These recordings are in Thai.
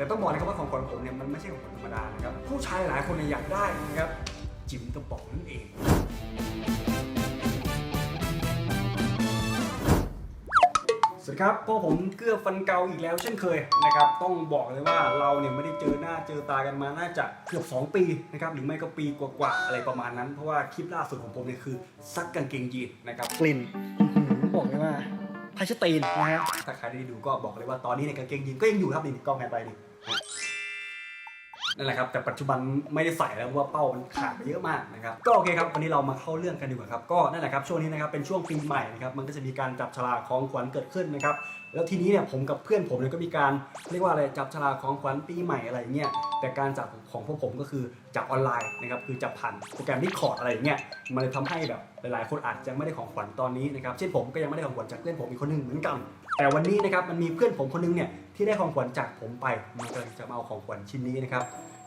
แต่ต้องบอกนะครับว่าของขวัญผมเนี่ยมันไม่ใช่ของขวัญธรรมดานะครับผู้ชายหลายคนเนี่ยอยากได้นะครับจิ๋มกระป๋องนั่นเองสวัสดีครับพวกผมเกื้อฟันเกาอีกแล้วเช่นเคยนะครับ ต้องบอกเลยว่าเราเนี่ยไม่ได้เจอหน้าเจอตากันมาน่าจะเกือบ2 ปีนะครับหรือไม่ก็ปีกว่าๆอะไรประมาณนั้น เพราะว่าคลิปล่าสุดของผมเนี่ยคือซักกางเกงยีนนะครับกลิ่นบอกเลยว่าพาชตีนนะฮะถ้าใครได้ดูก็บอกเลยว่าตอนนี้ในยกางเกงยีนก็ยังอยู่ครับนี่กล้องแพนไปดิ นั่นแหละครับแต่ปัจจุบันไม่ได้ใส่แล้วเพราะว่าเป้ามันขาดไปเยอะมากนะครับก็โอเคครับวันนี้เรามาเข้าเรื่องกันดีกว่าครับก็นั่นแหละครับช่วงนี้นะครับเป็นช่วงปีใหม่นะครับมันก็จะมีการจับฉลากของขวัญเกิดขึ้นนะครับแล้วทีนี้เนี่ยผมกับเพื่อนผมเนี่ยก็มีการเรียกว่าอะไรจับฉลากของขวัญปีใหม่อะไรเงี้ยแต่การจับของพวกผมก็คือจับออนไลน์นะครับคือจับผ่านโปรแกรมที่คอร์ดอะไรอย่างเงี้ยมันเลยทำให้แบบหลายๆ คนอาจจะไม่ได้ของขวัญตอนนี้นะครับเช่นผมก็ยังไม่ได้ของขวัญจากเพื่อนผมอีกคนหนึ่งเหมือนกัน แต่วันนี้นะครับมันมีเพื่อนผมคนหนึงเนี่ยที่ได้ของขวัญจากผมไปมันกำลังจะมาเอาของขวัญชิ้นนี้นะครับ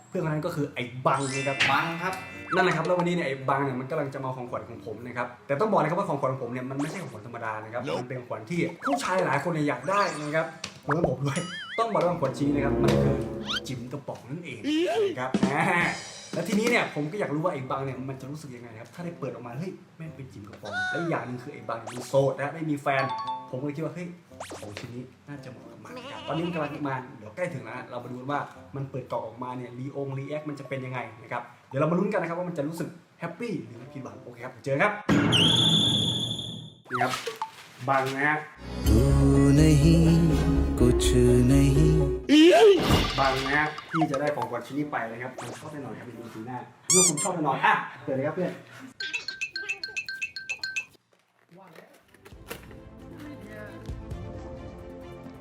เพื่อนคนนั้นก็คือไอ้บังนะครับบังครับนั่นแหละครับแล้ววันนี้เนี่ยไอ้บังเนี่ยมันกำลังจะมาเอาของขวัญของผมนะครับแต่ต้องบอกนะครับว่าของขวัญของผมเนี่ยมันไม่ใช่ของขวัญธรรมดานะครับมันเป็นของขวัญที่ผู้ชายหลายคนเนี่ยอยากได้นะครับรวมทั้งผมด้วยต้องบอกว่าของขวัญชิ้นนี้นะครับมันคือจิ๋มกระป๋องนั่นเองนะครับอ่า แล้วทีนี้เนี่ยผมก็อยากรู้ว่าไอ้บังเนี่ยมันจะรู้สึกยังไงครับถ้าได้เปิดออกมาเฮ้ยแม่งเป็นจิ๋มกระป๋องและอีกอย่างหนึงคือไอ้บังเนี่ยมันโสดนะไม่มีแฟน ผมก็เลยคิดว่าเฮ้ยของชิ้นนี้น่าจะเหมาะกับมันครับตอนนี้มันกำลังมาเดี๋ยวใกล้ถึงแล้วนะเรามาดูกันว่ามันเปิดกล่องออกมาเนี่ยรีองรีแอคมันจะเป็นยังไงนะครับเดี๋ยวเรามาลุ้นกันนะครับว่ามันจะรู้สึกแฮปปี้หรือผิดหวังโอเคครับเจอกันครับนี่ครับบังนะฮะ तू नहीं कुछ नहीं บังนะฮะที่จะได้ของขวัญชิ้นนี้ไปนะครับมันชอบแน่นอนครับเป็นดูหน้าเมื่อคุณชอบแน่นอนอะเปิดเลยครับเพื่อน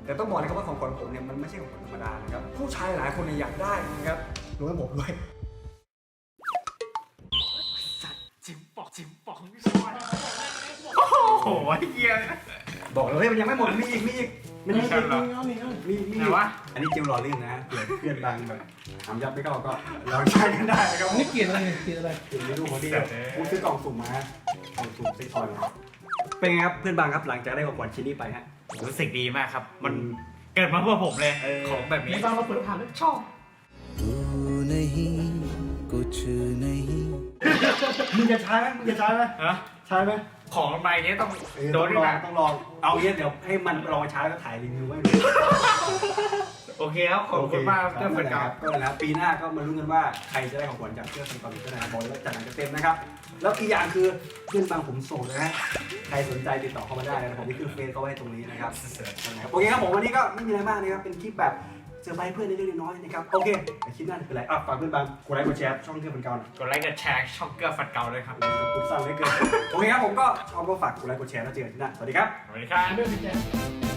แต่ต้องบอกนะครับว่าของขวัญผมเนี่ยมันไม่ใช่ของขวัญธรรมดานะครับผู้ชายหลายคนเนี่ยอยากได้นะครับรวมทั้งผมด้วยจิ๋มปอกจิ๋มปอกโอ้โหเฮียบอกเลยมันยังไม่หมดมีอีกมีอีก มันมีอีก ใช่เหรอ มีมีมี ไหนวะ อันนี้เจลหล่อลื่นนะเผื่อเพื่อนบางแบบทำยับไม่เข้าก็ลองใช้กันได้นะครับ นี่เกลียดอะไรเนี่ยเกลียดอะไร ถึงไม่รู้พอดีกูซื้อกล่องสุ่มมาฮะกล่องสุ่มซิทอยมาเป็นไงครับเพื่อนบางครับหลังจากได้ของขวัญชิ้นนี้ไปฮะ รู้สึกดีมากครับ มัน อืม เกิดมาเพื่อผมเลย เออ ของแบบ ใน นี้ บางเราเปิดผ่านแล้วชอบ तू नहीं कुछ नहीं มึงจะใช้ไหมมึงจะใช้ไหม ฮะ ใช้ไหม ของใบนี้ต้องเออโดต้อนงด้ลวอยงนะต้องลองเอาเงี้ยเดี๋ยวให้มันลองมาใช้แล้วก็ถ่ายรีวิวไว้ดูโอเคครับ ขอบคุณมากเพื่อนเพื่เพื่ออนนคเก่ารับ ก็นะครับปีหน้าก็มาลุ้นกันว่าใครจะได้ของขวัญจากเพื่อนคนก่อนก็นะครับบอกเลยว่าจัดหนักจะเต็มนะครับ แล้วอีกอย่างคือเพื่อนบางผมโสดนะฮะใครสนใจติดต่อเข้ามาได้นะครับผมที่ขึ้นเฟซเขาไว้ให้ตรงนี้นะครับนะครับ โอเคครับผมวันนี้ก็ไม่มีอะไรมากนะครับเป็นคลิปแบบ เซอร์ไพรส์เพื่อนเล็กๆน้อยๆนะครับโอเคแต่คลิปหน้าจะเป็นอะไรอะฝากเพื่อนบางกดไลค์กดแชร์ช่องเพื่อนคนเก่าหน่อย กดไลค์กดแชร์ช่องเกลือฟันเก่าเลยครับกดสั่งไว้เกิน โอเคครับผมก็ชอบก็ฝากกดไลค์กดแชร์แล้วเจอกันที่หน้าสวัสดีครับ สวัสดีครับเรื่องสิแจ๊